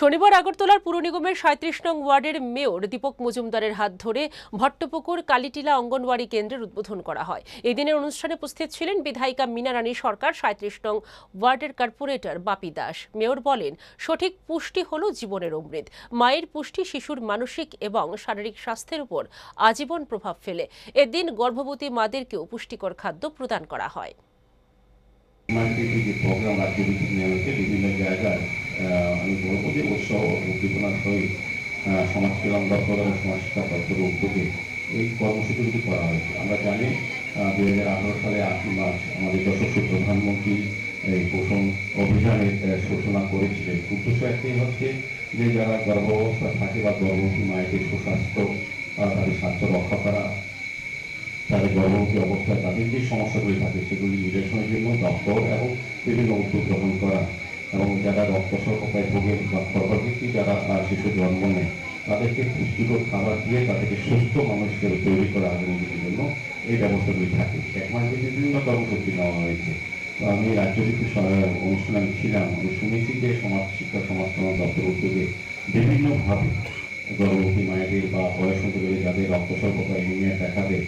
শনিবার আগরতলার পুর নিগমের সাঁত্রিশ নং ওয়ার্ডের মেয়র দীপক মজুমদারের হাত ধরে ভট্টপুকুর, কালিটিলা অঙ্গনওয়াড়ি কেন্দ্রের উদ্বোধন করা হয়। এই দিনের অনুষ্ঠানে উপস্থিত ছিলেন বিধায়িকা মীনা রানী সরকার সাঁত্রিশ নং ওয়ার্ডের কর্পোরেটর বাপি দাস। মেয়র বলেন, সঠিক পুষ্টি হল জীবনের অমৃত। মায়ের পুষ্টি শিশুর মানসিক এবং শারীরিক স্বাস্থ্যের উপর আজীবন প্রভাব ফেলে। এদিন গর্ভবতী মাদেরকেও পুষ্টিকর খাদ্য প্রদান করা হয়। প্রোগ্রাম বিভিন্ন জায়গায় আমি বলব যে উৎসাহ উদ্দীপনার সহিত আহ, সমাজ কল্যাণ দপ্তর এবং সমাজ শিক্ষা দপ্তরের উদ্যোগে এই কর্মসূচিগুলি করা হয়েছে। আমরা জানি দুই হাজার আঠারো সালে আটই মার্চ আমাদের যশস্বী প্রধানমন্ত্রী এই পোষণ অভিযানের সূচনা করেছিলেন। উদ্দেশ্য একটাই হচ্ছে যে যারা গর্ভাবস্থা থাকে বা গর্ভবতী মায়েদের সুস্বাস্থ্য তাদের স্বাস্থ্য রক্ষা করা তাদের গর্ভবতী অবস্থায় তাদের যে সমস্যাগুলি থাকে সেগুলি নিরসনের জন্য দপ্তর এবং বিভিন্ন উদ্যোগ গ্রহণ করা এবং যারা রক্তস্বল্পতায় ভোগে বা গর্ভবতী, যারা শিশু জন্ম নেয়, তাদেরকে পুষ্টিকর খাবার দিয়ে তাদেরকে সুস্থ মানুষ হিসেবে তৈরি করা আগামী দিনের জন্য এই ব্যবস্থাগুলি থাকে। এক মাসে বিভিন্ন কর্মসূচি নেওয়া হয়েছে। তো আমি রাজ্যভিত্তিক স- অনুষ্ঠানে আমি ছিলাম। আমি শুনেছি যে সমাজ শিক্ষা সমাজ কল্যাণ দপ্তর উদ্যোগে বিভিন্নভাবে গর্ভবতী মায়েদের বা বয়স হতে গেলে যাদের রক্তস্বল্পতা এনিমিয়া দেখা দেয়